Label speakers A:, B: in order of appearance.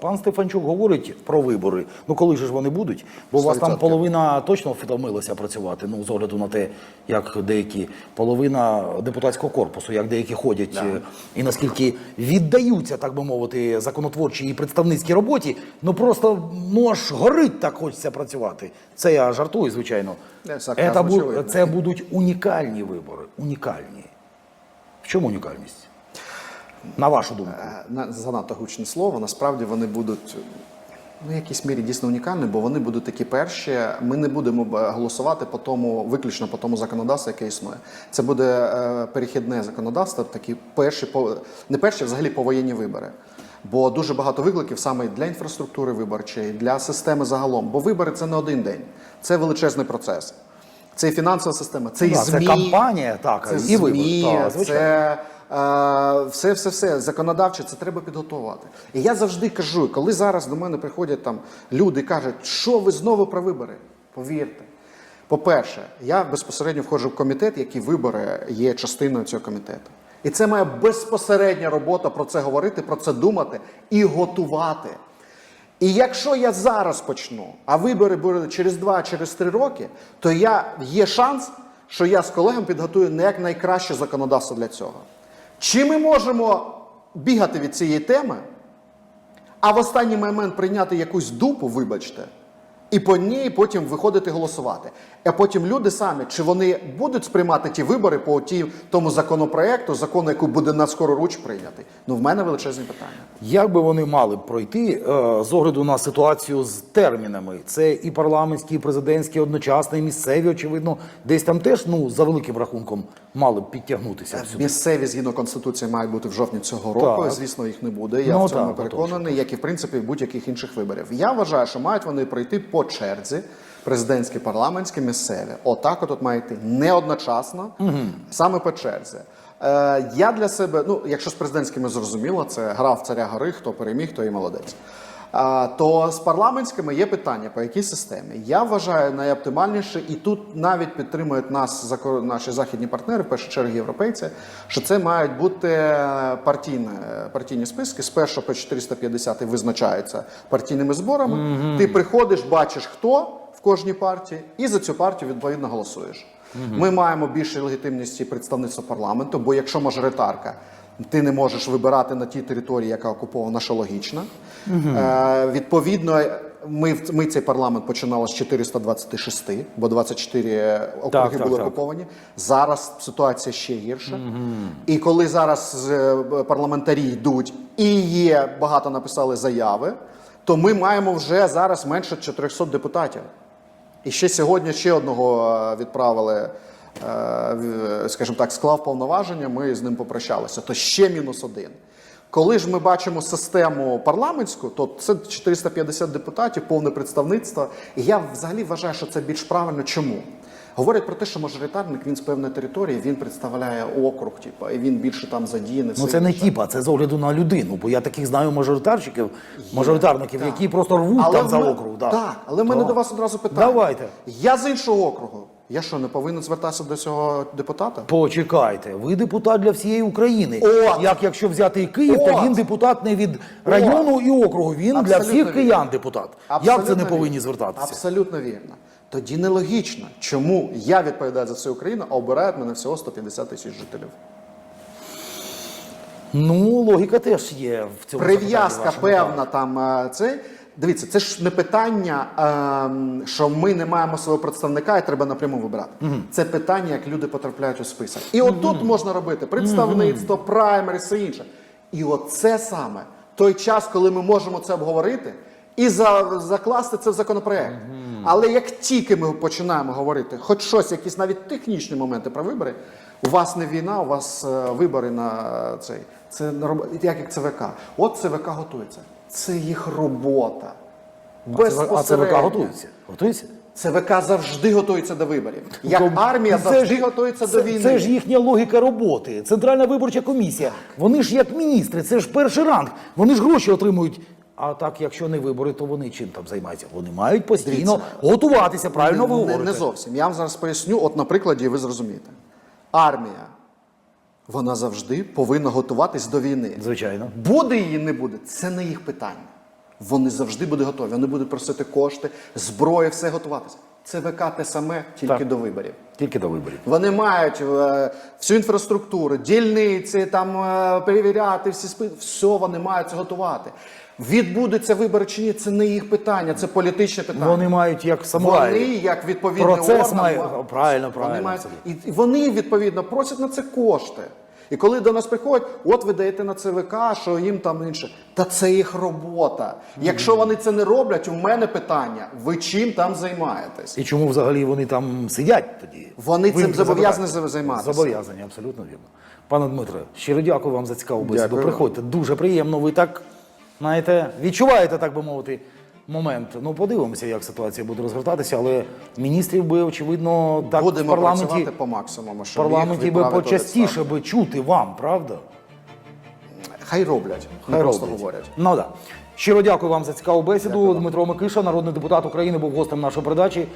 A: Пан Стефанчук говорить про вибори. Ну коли ж вони будуть? Бо у вас там половина точно втомилася працювати. Ну з огляду на те, як деякі половина депутатського корпусу, як деякі ходять е, і наскільки віддаються, так би мовити, законотворчій і представницькій роботі. Ну просто ну аж горить так хочеться працювати. Це я жартую, звичайно.
B: Не,
A: Це, це будуть унікальні вибори. Унікальні. В чому унікальність? На вашу думку.
B: Е, на- занадто гучне слово. Насправді вони будуть ну, в якійсь мірі дійсно унікальні, бо вони будуть такі перші. Ми не будемо голосувати по тому, виключно по тому законодавству, яке існує. Це буде е, перехідне законодавство, такі перші по не перші, взагалі повоєнні вибори. Бо дуже багато викликів саме для інфраструктури виборчої, для системи загалом. Бо вибори це не один день, це величезний процес. Це і фінансова система, це і
A: Да, це кампанія, так,
B: це
A: і
B: ЗМІ.
A: Так,
B: це е, все, все, все законодавче, це треба підготувати. І я завжди кажу, коли зараз до мене приходять там люди і кажуть, що ви знову про вибори? Повірте. По-перше, я безпосередньо входжу в комітет, які вибори є частиною цього комітету. І це моя безпосередня робота про це говорити, про це думати і готувати. І якщо я зараз почну, а вибори будуть через два, через три роки, то я є шанс, що я з колегами підготую не як найкраще законодавство для цього. Чи ми можемо бігати від цієї теми, а в останній момент прийняти якусь дупу, вибачте, і по ній потім виходити голосувати. А потім люди самі, чи вони будуть сприймати ті вибори по ті, тому законопроекту, закону, який буде на скороруч прийнятий? Ну, в мене величезні питання.
A: Як би вони мали б пройти е, з огляду на ситуацію з термінами? Це і парламентські, і президентські, одночасно, і місцеві, очевидно, десь там теж, ну, за великим рахунком, мали б підтягнутися всюди.
B: Місцеві згідно конституції мають бути в жовтні цього року.
A: Так.
B: Звісно, їх не буде. Я
A: Ну,
B: в цьому
A: так,
B: переконаний, як і в принципі будь-яких інших виборів. Я вважаю, що мають вони пройти по черзі. Президентські, парламентські, місцеві. Отак от має йти не одночасно, саме по черзі. Е, я для себе, ну якщо з президентськими зрозуміло, це гра в царя гори, хто переміг, то і молодець. То з парламентськими є питання, по якій системі. Я вважаю найоптимальніше, і тут навіть підтримують нас наші західні партнери, в першу чергу європейці, що це мають бути партійні, партійні списки. З 1 по 450 визначаються партійними зборами. Ти приходиш, бачиш, хто в кожній партії, і за цю партію відповідно голосуєш. Ми маємо більше легітимності представництва парламенту, бо якщо мажоритарка. Ти не можеш вибирати на тій території, яка окупована, що логічно. Е, відповідно, ми, ми цей парламент починали з 426, бо 24 округи
A: так,
B: були
A: так.
B: окуповані. Зараз ситуація ще гірша. І коли зараз е, парламентарі йдуть і є багато написали заяви, то ми маємо вже зараз менше 400 депутатів. І ще сьогодні ще одного е, відправили, е, скажімо так, склав повноваження, ми з ним попрощалися. То ще мінус один. Коли ж ми бачимо систему парламентську, то це 450 депутатів, повне представництво. І я взагалі вважаю, що це більш правильно. Чому? Говорять про те, що мажоритарник він з певної території, він представляє округ, типу, і він більше там задіяний.
A: Ну це не тіпа, це з огляду на людину. Бо я таких знаю мажоритарщиків, мажоритарників, які просто рвуть там
B: в
A: за округ. Да.
B: Так, але в мене до вас одразу питання.
A: Давайте.
B: Я з іншого округу. Я що, не повинен звертатися до цього депутата?
A: Почекайте, ви депутат для всієї України.
B: От.
A: Як якщо взяти і Київ, то він депутат не від району і округу, він для всіх
B: вірно.
A: киян депутат. Як це не повинні
B: вірно.
A: звертатися?
B: Абсолютно вірно. Тоді нелогічно, чому я відповідаю за всю Україну, а обирають мене всього 150 тисяч жителів.
A: Ну, логіка теж є в цьому.
B: Прив'язка певна там е, це. Дивіться, це ж не питання, ем, що ми не маємо свого представника і треба напряму вибирати. Це питання, як люди потрапляють у список. І от тут можна робити представництво, праймери, все інше. І от це саме той час, коли ми можемо це обговорити і за, закласти це в законопроект. Але як тільки ми починаємо говорити, хоч щось, якісь навіть технічні моменти про вибори, у вас не війна, у вас е, вибори на цей. Це як як ЦВК. От ЦВК готується. Це їх робота.
A: А ЦВК готується? Готується?
B: ЦВК завжди готується до виборів. Як
A: Тобто
B: армія
A: це
B: завжди
A: ж-
B: готується
A: це,
B: до війни.
A: Це ж їхня логіка роботи. Центральна виборча комісія. Вони ж як міністри, це ж перший ранг. Вони ж гроші отримують. А так, якщо не вибори, то вони чим там займаються? Вони мають постійно
B: Дивіться.
A: готуватися. Правильно ви
B: не,
A: говорите.
B: не зовсім. Я вам зараз поясню, от на прикладі ви зрозумієте. Армія, вона завжди повинна готуватись до війни.
A: Звичайно.
B: Буде її, не буде, це не їх питання. Вони завжди будуть готові. Вони будуть просити кошти, зброю, все готуватися. ЦВК те саме, тільки
A: Так.
B: до виборів.
A: Тільки до виборів.
B: Вони мають е, всю інфраструктуру, дільниці, там е, перевіряти всі спи, все вони мають готувати. Відбудуться вибори чи ні, це не їх питання, це політичне питання.
A: Вони мають як
B: Вони, як відповідний
A: Процес
B: орган,
A: має-
B: ма-
A: правильно,
B: вони мають, і, вони відповідно просять на це кошти. І коли до нас приходять, от ви даєте на ЦВК, що їм там інше. Та це їх робота. Якщо вони це не роблять, у мене питання: ви чим там займаєтесь?
A: І чому взагалі вони там сидять тоді?
B: Вони цим зобов'язані займатися.
A: Зобов'язані, абсолютно вірно. Пане Дмитре, щиро дякую вам за цікаву бесіду. Приходьте, дуже приємно. Ви так, знаєте, відчуваєте, так би мовити, момент. Ну, подивимося, як ситуація буде розгортатися, але міністрів би, очевидно, так в парламенті,
B: працювати по максимуму.
A: в
B: Щоб їх
A: парламенті би
B: відправити
A: почастіше би чути вам, правда?
B: Хай роблять, не
A: Хай
B: просто
A: роблять.
B: говорять.
A: Ну да. Щиро дякую вам за цікаву бесіду. Дмитро Микиша, народний депутат України, був гостем нашої передачі.